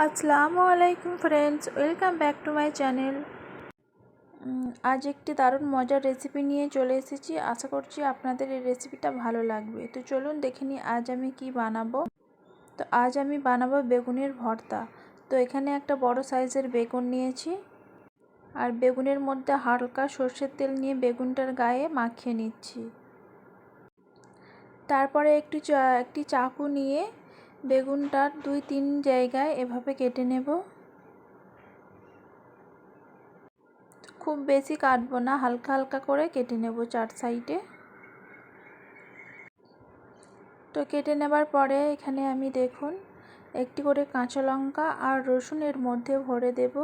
আসসালামু আলাইকুম friends welcome back to my channel আজ একটি দারুণ মজার রেসিপি নিয়ে চলে এসেছি। আশা করছি আপনাদের এই রেসিপিটা ভালো লাগবে। তো চলুন দেখে নিই আজ আমি কি বানাবো। তো আজ আমি বানাবো বেগুনের ভর্তা। তো এখানে একটা বড় সাইজের বেগুন নিয়েছি। আর বেগুনের মধ্যে হালকা সর্ষের তেল নিয়ে বেগুনটার গায়ে মাখিয়ে নিচ্ছি। তারপরে একটু একটি চাকু নিয়ে বেগুনটার দুই তিন জায়গায় এভাবে কেটে নেব। খুব বেশি কাটবো না, হালকা হালকা করে কেটে নেব চার সাইডে। তো কেটে নেবার পরে এখানে আমি দেখুন, একটি করে কাঁচা লঙ্কা আর রসুনের মধ্যে ভরে দেবো।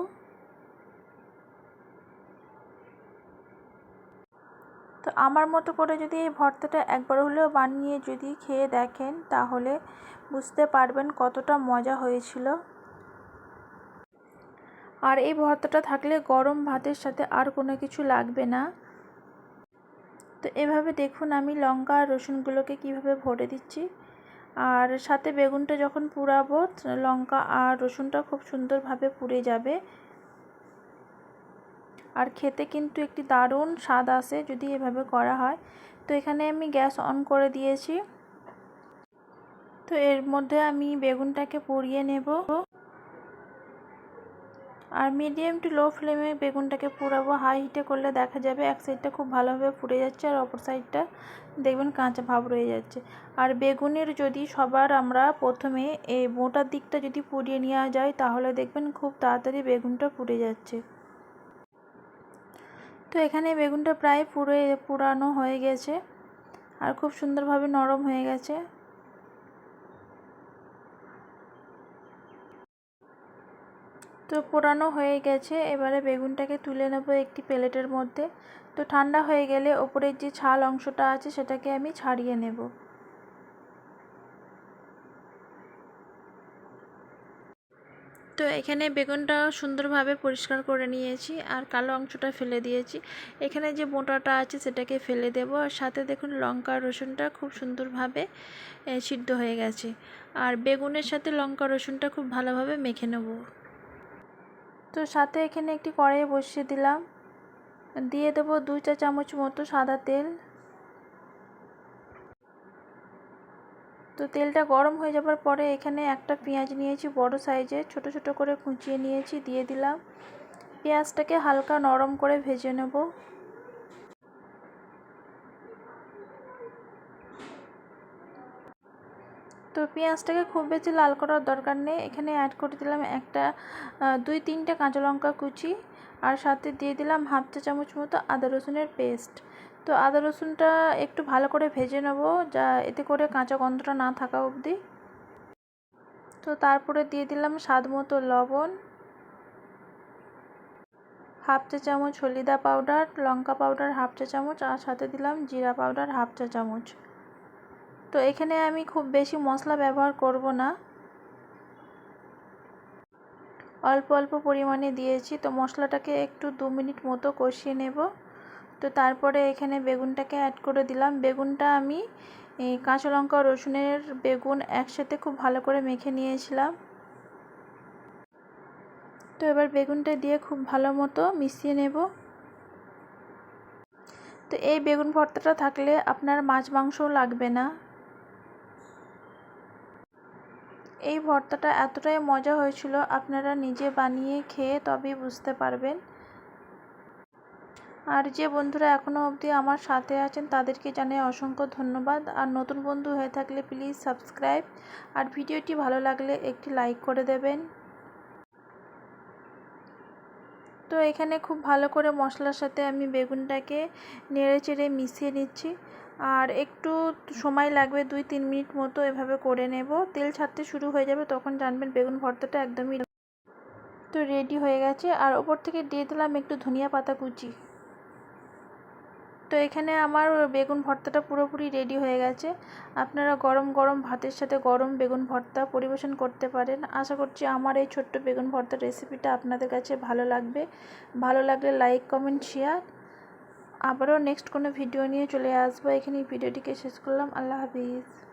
তো আমার মতো করে যদি এই ভর্তাটা একবার হলেও বানিয়ে যদি খেয়ে দেখেন, তাহলে বুঝতে পারবেন কতটা মজা হয়েছিল। আর এই ভর্তাটা থাকলে গরম ভাতের সাথে আর কোনো কিছু লাগবে না। তো এভাবে দেখুন আমি লঙ্কা আর রসুনগুলোকে কীভাবে ভরে দিচ্ছি। আর সাথে বেগুনটা যখন পুরাবো লঙ্কা আর রসুনটা খুব সুন্দরভাবে পুড়ে যাবে। আর খেতে কিন্তু একটি দারুণ স্বাদ আসে যদি এভাবে করা হয়। তো এখানে আমি গ্যাস অন করে দিয়েছি। তো এর মধ্যে আমি বেগুনটাকে পুড়িয়ে নেব। আর মিডিয়াম টু লো ফ্লেমে বেগুনটাকে পুরাবো হাই হিটে করলে দেখা যাবে এক সাইডটা খুব ভালোভাবে পুড়ে যাচ্ছে আর অপর সাইডটা দেখবেন কাঁচা ভাব রয়ে যাচ্ছে। আর বেগুনের যদি সবার আমরা প্রথমে এই মোটার দিকটা যদি পুড়িয়ে নেওয়া যায় তাহলে দেখবেন খুব তাড়াতাড়ি বেগুনটা পুড়ে যাচ্ছে। তো এখানে বেগুনটা প্রায় পুড়ে পুরানো হয়ে গেছে আর খুব সুন্দরভাবে নরম হয়ে গেছে। তো পোড়ানো হয়ে গেছে, এবারে বেগুনটাকে তুলে নেব একটি প্লেটের মধ্যে। তো ঠান্ডা হয়ে গেলে ওপরের যে ছাল অংশটা আছে সেটাকে আমি ছাড়িয়ে নেব। তো এখানে বেগুনটা সুন্দরভাবে পরিষ্কার করে নিয়েছি আর কালো অংশটা ফেলে দিয়েছি। এখানে যে মোটাটা আছে সেটাকে ফেলে দেব। আর সাথে দেখুন লঙ্কা রসুনটা খুব সুন্দরভাবে সিদ্ধ হয়ে গেছে। আর বেগুনের সাথে লঙ্কা রসুনটা খুব ভালোভাবে মেখে নেব। তো সাথে এখানে একটি কড়াই বসিয়ে দিলাম। দিয়ে দেবো দুই চা চামচ মতো সাদা তেল। তো তেলটা গরম হয়ে যাবার পরে এখানে একটা পেঁয়াজ নিয়েছি, বড় সাইজে। ছোট ছোট করে কুচিয়ে নিয়েছি, দিয়ে দিলাম। পেঁয়াজটাকে হালকা নরম করে ভেজে নেব। তো পেঁয়াজটাকে খুব বেশি লাল করার দরকার নেই। এখানে অ্যাড করে দিলাম একটা দুই তিনটে কাঁচা লঙ্কা কুচি আর সাথে দিয়ে দিলাম হাফ চা চামচ মতো আদা রসুনের পেস্ট তো আদা রসুনটা একটু ভালো করে ভেজে নেব যা, এতে করে কাঁচা গন্ধটা না থাকা অবধি। তো তারপরে দিয়ে দিলাম স্বাদ মতো লবণ। হাফ চা চামচ হলিদা পাউডার, লঙ্কা পাউডার হাফ চা চামচ আর সাথে দিলাম জিরা পাউডার হাফ চা চামচ। তো এখানে আমি খুব বেশি মশলা ব্যবহার করব না। অল্প অল্প পরিমাণে দিয়েছি। তো মশলাটাকে একটু দু মিনিট মতো কষিয়ে নেব। তো তারপরে এখানে বেগুনটাকে অ্যাড করে দিলাম। বেগুনটা আমি কাঁচা লঙ্কা, রসুনের বেগুন একসাথে খুব ভালো করে মেখে নিয়েছিলাম। তো এবার বেগুনটা দিয়ে খুব ভালো মতো মিশিয়ে নেব। তো এই বেগুন ভর্তাটা থাকলে আপনার মাছ মাংসও লাগবে না। এই ভর্তাটা এতটাই মজা হয়েছিল, আপনারা নিজে বানিয়ে খেয়ে তবেই বুঝতে পারবেন। আর যে বন্ধুরা এখনও অবধি আমার সাথে আছেন, তাদেরকে জানাই অসংখ্য ধন্যবাদ। আর নতুন বন্ধু হয়ে থাকলে প্লিজ সাবস্ক্রাইব। আর ভিডিওটি ভালো লাগলে একটি লাইক করে দেবেন। তো এখানে খুব ভালো করে মশলার সাথে আমি বেগুনটাকে নেড়ে চেড়ে মিশিয়ে নিচ্ছি। আর একটু সময় লাগবে দুই তিন মিনিট মতো এভাবে করে নেব। তেল ছাড়তে শুরু হয়ে যাবে তখন জানবেন বেগুন ভর্তাটা একদমই তো রেডি হয়ে গেছে। আর ওপর থেকে দিয়ে দিলাম একটু ধনিয়া পাতা কুচি। তো এখানে আমার বেগুন ভর্তাটা পুরোপুরি রেডি হয়ে গেছে। আপনারা গরম গরম ভাতের সাথে গরম বেগুন ভর্তা পরিবেশন করতে পারেন। আশা করছি আমার এই ছোট্ট বেগুন ভর্তার রেসিপিটা আপনাদের কাছে ভালো লাগবে। ভালো লাগলে লাইক কমেন্ট শেয়ার আবারও নেক্সট কোনো ভিডিও নিয়ে চলে আসব। এখানে ভিডিওটিকে শেষ করলাম। আল্লাহ হাফিজ।